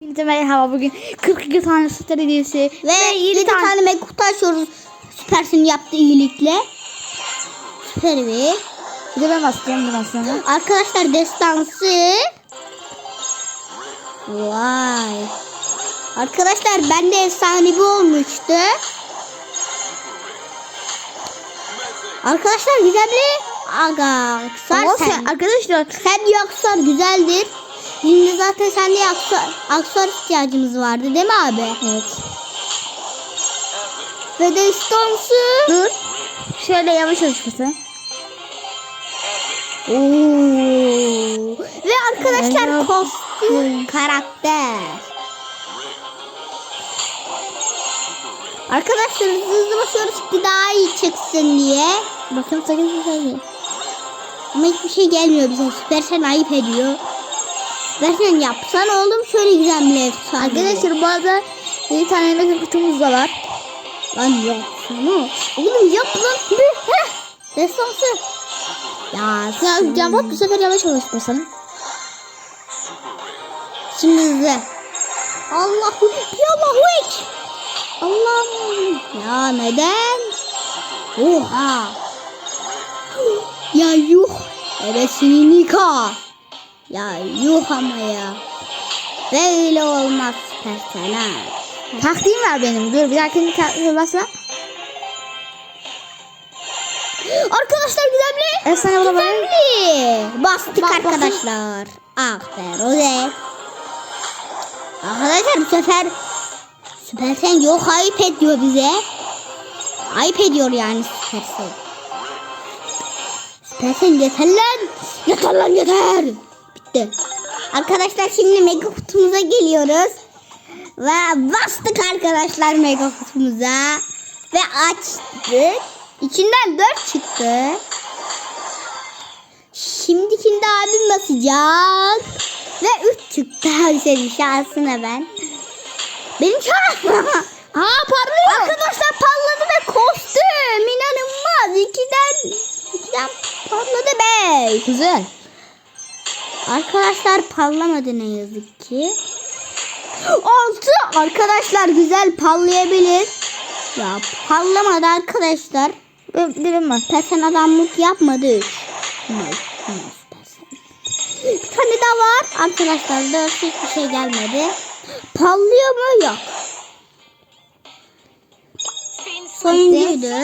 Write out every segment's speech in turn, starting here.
Hepinize merhaba bugün 42 tane süper hediyesi Ve 7 tane, tane mektup açıyoruz. Süpersin yaptığı iyilikle. Süper bir. Bir de ben bastırıyorum bundan sonra. Arkadaşlar destansı. Vay. Arkadaşlar ben de efsanevi olmuştu. Arkadaşlar güzelli. Aga. Sar Ama sen. arkadaşlar Sen yaksar güzeldir. Şimdi zaten sende yaksar, aksar ihtiyacımız vardı değil mi abi? evet. Ve destansı. Dur. Şöyle yavaş çalışması. Oo. Ve arkadaşlar Evet. kostüm karakter. Arkadaşlar hızlı hızlı basıyoruz ki daha iyi çıksın diye. Bakın 8 güzel. Ama hiçbir şey gelmiyor bize. Süpersen ayıp ediyor. Süpersen yapsan oğlum şöyle güzel bir efsane. Arkadaşlar bu arada 7 tane yemek kutumuz da var. Lan yapsana. Oğlum yap lan. Destansı. Ya sen bak bu sefer yavaş çalışmasın. Şimdi hızlı. Allahu Allahu ek. Allah'ım. Ya neden? Oha. Ya yuh. Ebesini nikah. Ya yuh ama ya. Böyle olmaz persona. Taktiğim var benim. Dur bir dahakini taktiğe basma. Arkadaşlar güzelli. Efsane bulamadım. Güzelli. Bastık bakın. arkadaşlar. Be Rose. Arkadaşlar bu sefer Süpersen yok ayıp ediyor bize. Ayıp ediyor yani Süpersen. Süpersen yeter lan. Yeter lan yeter. Bitti. Arkadaşlar şimdi mega kutumuza geliyoruz. Ve bastık arkadaşlar mega kutumuza. Ve açtık. İçinden 4 çıktı. Şimdikinde abim basacak. Ve 3 çıktı senin şansına ben. Benim şansım. Aa parlıyor. Arkadaşlar parladı ve kostüm. İnanılmaz. İkiden, ikiden parladı be. Güzel. Arkadaşlar parlamadı ne yazık ki. Altı arkadaşlar güzel parlayabilir. Ya parlamadı arkadaşlar. Var. Pesen adamlık yapmadı. Üç. Bir tane daha var. Arkadaşlar dört hiçbir şey gelmedi. Parlıyor mu? Yok. Sonuncuydu.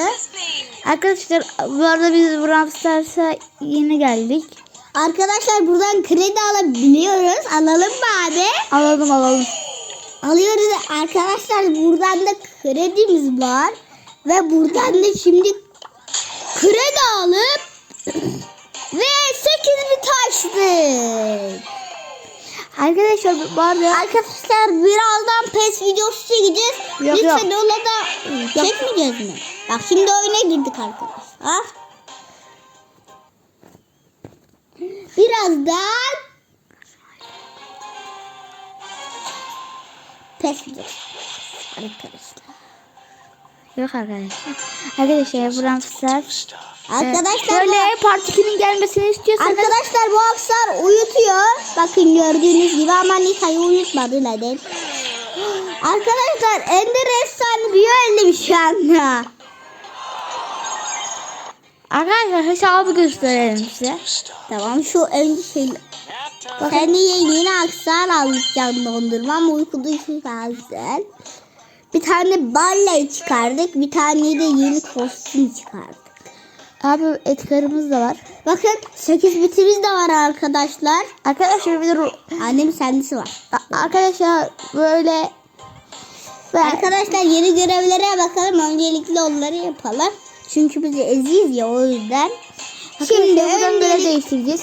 Arkadaşlar bu arada biz Brawl Stars'a yeni geldik. Arkadaşlar buradan kredi alabiliyoruz. Alalım mı abi? Alalım alalım. Alıyoruz. Arkadaşlar buradan da kredimiz var. Ve buradan da şimdi kredi alıp ve 8 bir taştık. Arkadaşlar bu arada Arkadaşlar birazdan PES videosu çekeceğiz. Yok, Lütfen yok. ona da çekmeyeceğiz mi? Bak şimdi oyuna girdik arkadaşlar. Birazdan PES arkadaşlar. yok arkadaşlar. Arkadaşlar Stars Arkadaşlar böyle bu, part 2'nin gelmesini istiyorsanız arkadaşlar bu aksar uyutuyor. Bakın gördüğünüz gibi ama Nisa'yı uyutmadı neden? Arkadaşlar Ender efsane bir öldüm şu anda. Arkadaşlar hesabı gösterelim size. Tamam şu önce şey Sen de yeni aksar alacağım dondurma ama uykudayım bazen. Bir tane balle çıkardık. Bir tane de yeni kostüm çıkardık. Abi etkarımız da var. Bakın 8 bitimiz de var arkadaşlar. Arkadaşlar bir de Annem sendisi var. Arkadaşlar böyle ve Arkadaşlar yeni görevlere bakalım. Öncelikle onları yapalım. Çünkü biz eziyiz ya o yüzden. Şimdi Şimdi buradan böyle öncelik- değiştireceğiz.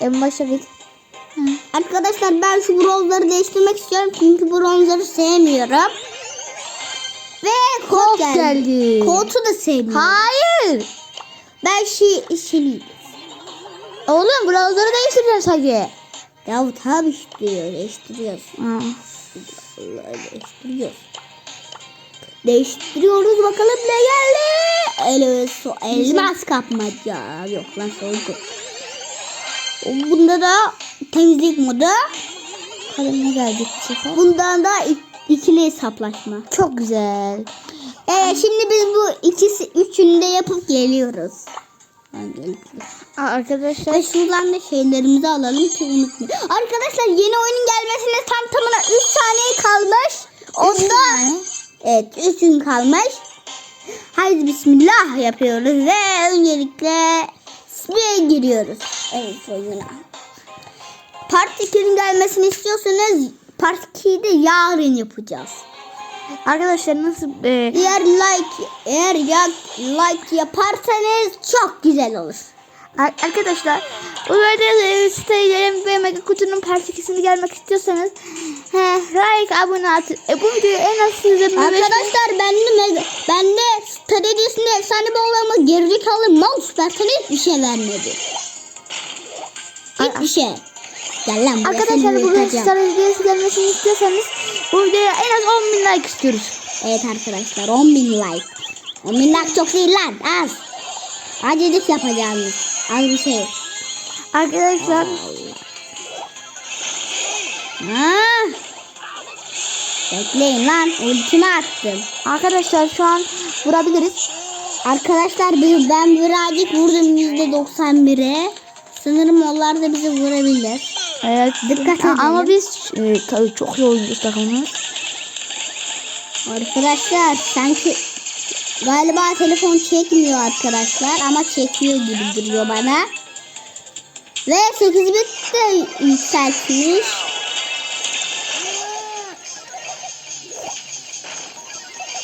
En başta bir Arkadaşlar ben şu bronzları değiştirmek istiyorum. Çünkü bronzları sevmiyorum. Ve kod Kod geldi. geldi. Kodu da sevmiyorum. Hayır. Ben şey şeyliyim. Oğlum browser'ı değiştireceğim sadece. Ya tabi işte değiştiriyoruz. Ha. Allah değiştiriyoruz. Değiştiriyoruz bakalım ne geldi. El, so, elmas kapmaca. Yok lan soğuk. Bunda da temizlik modu. Bakalım ne gelecek bu sefer. Bundan da ik- ikili hesaplaşma. Çok güzel. Ee, şimdi biz bu ikisi üçünü de yapıp geliyoruz. Arkadaşlar Ve şuradan da şeylerimizi alalım ki unutmayalım. Arkadaşlar yeni oyunun gelmesine tam tamına 3 saniye kalmış. Onda evet 3 gün kalmış. Haydi bismillah yapıyoruz ve öncelikle Sp'ye giriyoruz. Evet oyuna. Part 2'nin gelmesini istiyorsanız Part 2'yi de yarın yapacağız. arkadaşlar nasıl e, Eğer like eğer ya, like yaparsanız çok güzel olur. Ar- Arkadaşlar bu videoda sitelerin ve mega kutunun part 2'sini gelmek istiyorsanız he, like abone atın. E, bu videoyu en az size Arkadaşlar ben de ben de stratejisinde efsane bağlama gerizekalı mouse versene hiçbir şey vermedi. Hiçbir şey. Gel lan buraya Arkadaşlar yırtacağım. Star videosu gelmesini istiyorsanız bu videoya en az 10 bin like istiyoruz. Evet arkadaşlar 10 bin like. 10 bin like çok değil lan az. Acıcık yapacağımız. Az bir şey. Arkadaşlar Ha. Bekleyin lan ultimi attım. arkadaşlar şu an vurabiliriz. Arkadaşlar ben birazcık vurdum %91'e. Sanırım onlar da bizi vurabilir. Evet Dikkat edelim. Ama biz e, tabii çok iyi oyuncuyuz takımımız. Arkadaşlar sanki galiba telefon çekmiyor arkadaşlar ama çekiyor gibi duruyor bana. Ve 8 bit de yükseltmiş.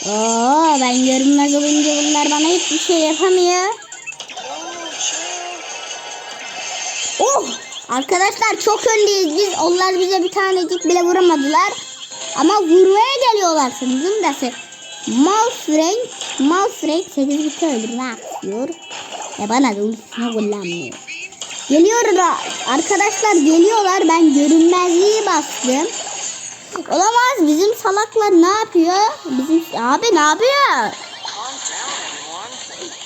Oo, ben görünmez olunca bunlar bana hiçbir şey yapamıyor. Oh! Arkadaşlar çok öndeyiz biz. Onlar bize bir tanecik bile vuramadılar. Ama vurmaya geliyorlar sanırım da se- Mouse rank 8 biti öldürmek istiyor. Ve bana da ultisini kullanmıyor. Geliyorlar arkadaşlar geliyorlar. Ben görünmezliği bastım. Olamaz bizim salaklar ne yapıyor? Bizim abi ne yapıyor?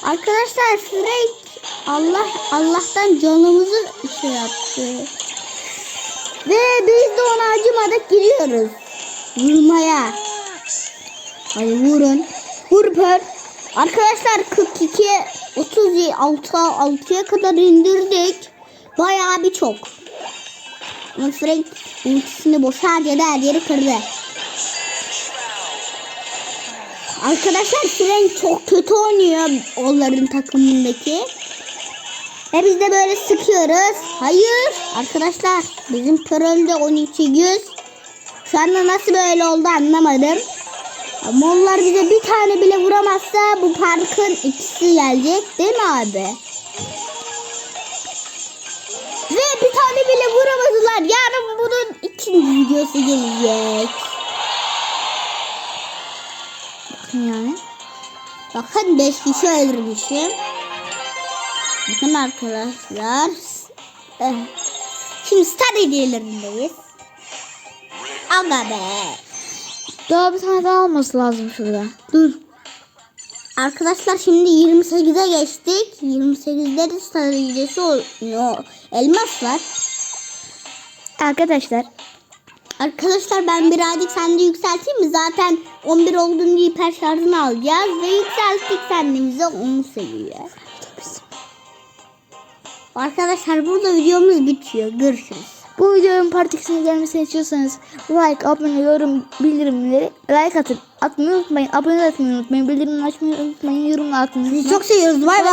Arkadaşlar Frank Allah Allah'tan canımızı şey yaptı. Ve biz de ona acımadık gidiyoruz. Vurmaya. Hadi vurun. Vur per. Arkadaşlar 42 36 6'ya kadar indirdik. Bayağı bir çok. Ama Frank ultisini boşa harcadı her yeri kırdı. Arkadaşlar Frank çok kötü oynuyor onların takımındaki. Ve biz de böyle sıkıyoruz. Hayır arkadaşlar bizim Pearl'de 1200. Şu anda nasıl böyle oldu anlamadım. Ama onlar bize bir tane bile vuramazsa bu parkın ikisi gelecek değil mi abi? Ve bir tane bile vuramadılar. Yarın bunun ikinci videosu gelecek. Bakın yani. Bakın 5 kişi öldürmüşüm. Bakın arkadaşlar. Eh. Şimdi star hediyelerindeyiz. Aga be. Daha bir tane daha olması lazım şurada. Dur. Arkadaşlar şimdi 28'e geçtik. 28'de de hediyesi oluyor. Elmas var. Arkadaşlar Arkadaşlar ben birazcık sende yükselteyim mi? Zaten 11 olduğunda hiper şarjını alacağız. Ve yükselttik kendimize 10 seviye. Arkadaşlar burada videomuz bitiyor. Görüşürüz. Bu videonun part 2'sine gelmesini istiyorsanız like, abone, yorum, bildirimleri like atın. Atmayı unutmayın. Abone olmayı unutmayın. Bildirimleri açmayı unutmayın. Yorum atmayı unutmayın. Sizi çok seviyoruz. Bay bay.